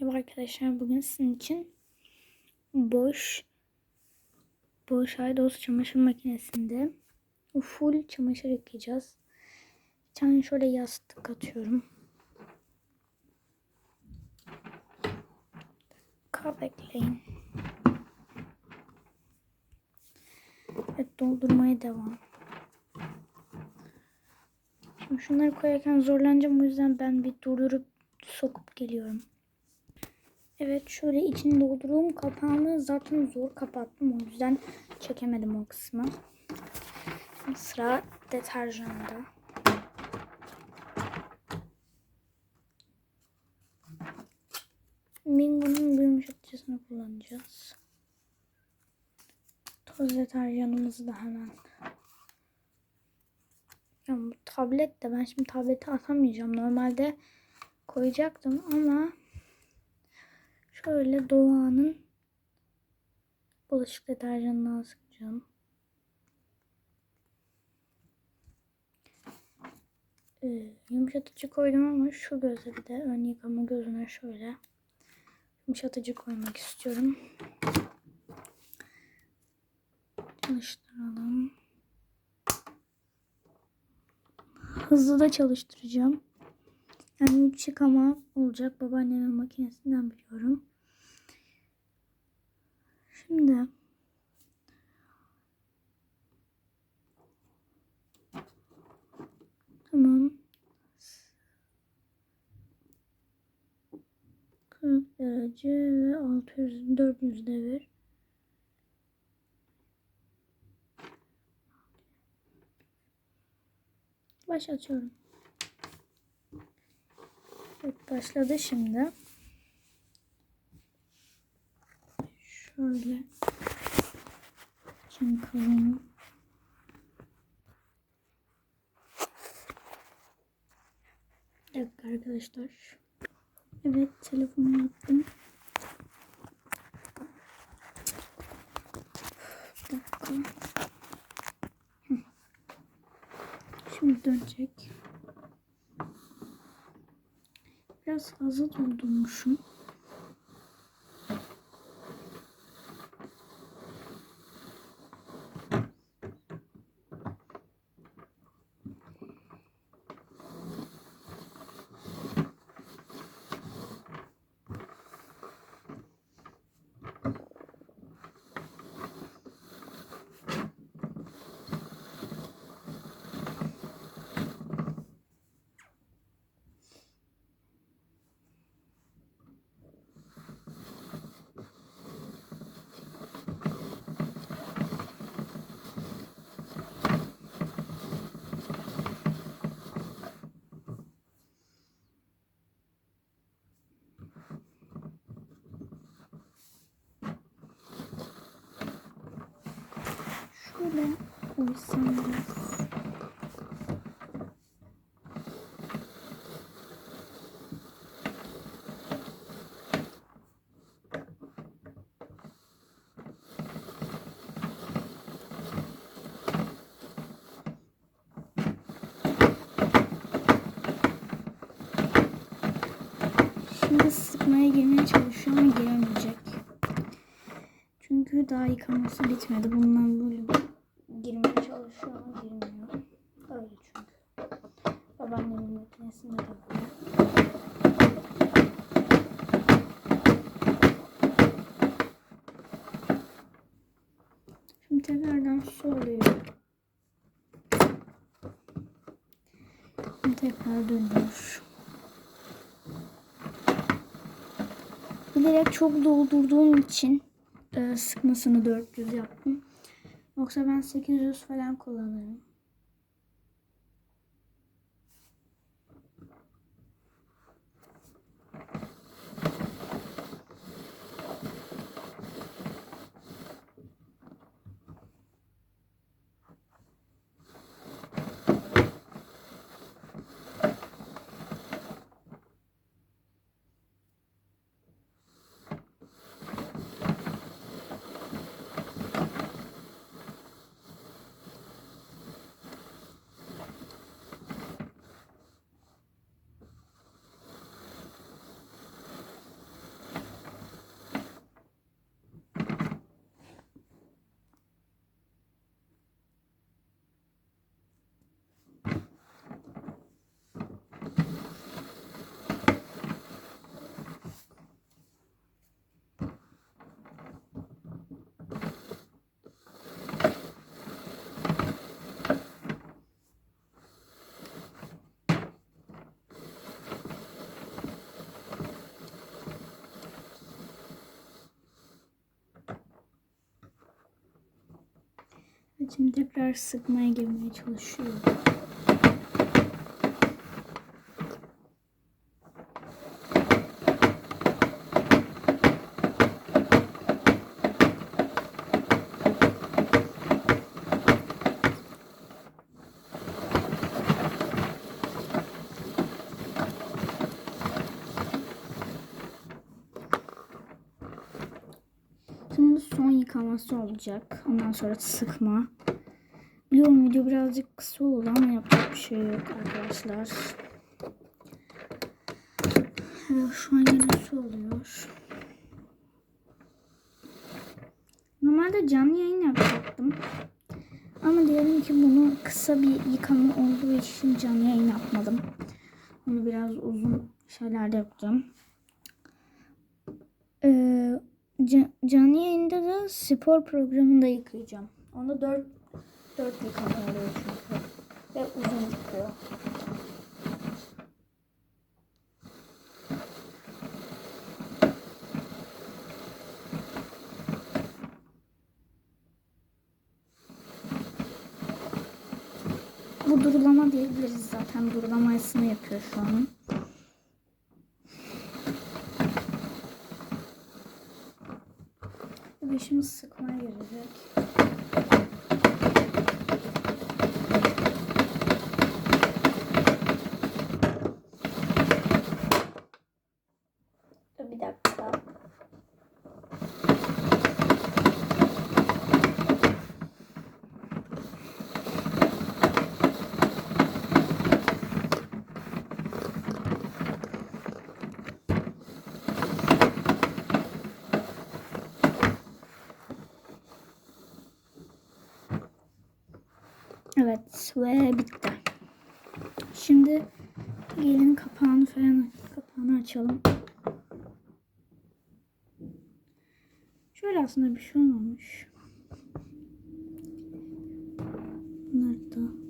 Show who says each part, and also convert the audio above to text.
Speaker 1: Merhaba arkadaşlar bugün sizin için boş boş aydos çamaşır makinesinde full çamaşır yıkayacağız. Bir tane şöyle yastık atıyorum. Dakika bekleyin. Evet doldurmaya devam. Şimdi şunları koyarken zorlanacağım o yüzden ben bir durdurup sokup geliyorum. Evet şöyle içini dolduruyorum. Kapağını zaten zor kapattım. O yüzden çekemedim o kısmı. Şimdi sıra deterjanda. Mingo'nun yumuşatıcısını kullanacağız. Toz deterjanımızı da hemen. Ya bu tablet de ben şimdi tablete atamayacağım. Normalde koyacaktım ama Şöyle Doğan'ın bulaşık deterjanını sıkacağım. Ee, yumuşatıcı koydum ama şu göze bir de ön yıkama gözüne şöyle yumuşatıcı koymak istiyorum. Çalıştıralım. Hızlı da çalıştıracağım. Yani üç yıkama olacak. Babaannemin makinesinden biliyorum. Şimdi Tamam. 40 derece ve 600 400 devir. Başlatıyorum. Evet başladı şimdi. Şöyle için kalın. Bir dakika arkadaşlar. Evet telefonu yaptım. Bir. Şimdi dönecek. Biraz fazla doldurmuşum. Şöyle koysam. Şimdi sıkmaya girmeye çalışıyor ama giremeyecek. Çünkü daha yıkaması bitmedi. Bundan böyle girmeye çalışıyor ama girmiyor. Öyle çünkü. Babaannemin makinesinde de böyle. Şimdi tekrardan su alıyor. Şimdi tekrar dönüyor. Bilerek çok doldurduğum için e, sıkmasını 400 yaptım. Yoksa ben 800 falan kullanırım. Şimdi tekrar sıkmaya girmeye çalışıyorum. Şimdi son yıkaması olacak. Ondan sonra sıkma. Biliyorum video birazcık kısa oldu ama yapacak bir şey yok arkadaşlar. Evet, şu an su oluyor. Normalde canlı yayın yapacaktım. Ama diyelim ki bunu kısa bir yıkama olduğu için canlı yayın yapmadım. Onu biraz uzun şeylerde yapacağım. Ee, Ca- canlı yayında da spor programında yıkayacağım. Onda 4 4 yıkama oluyor çünkü. Ve uzun çıkıyor. Bu durulama diyebiliriz zaten. Durulamasını yapıyor şu an. Ve şimdi sıkmaya girecek. Şimdi gelin kapağını falan kapağını açalım. Şöyle aslında bir şey olmamış. Bunlar da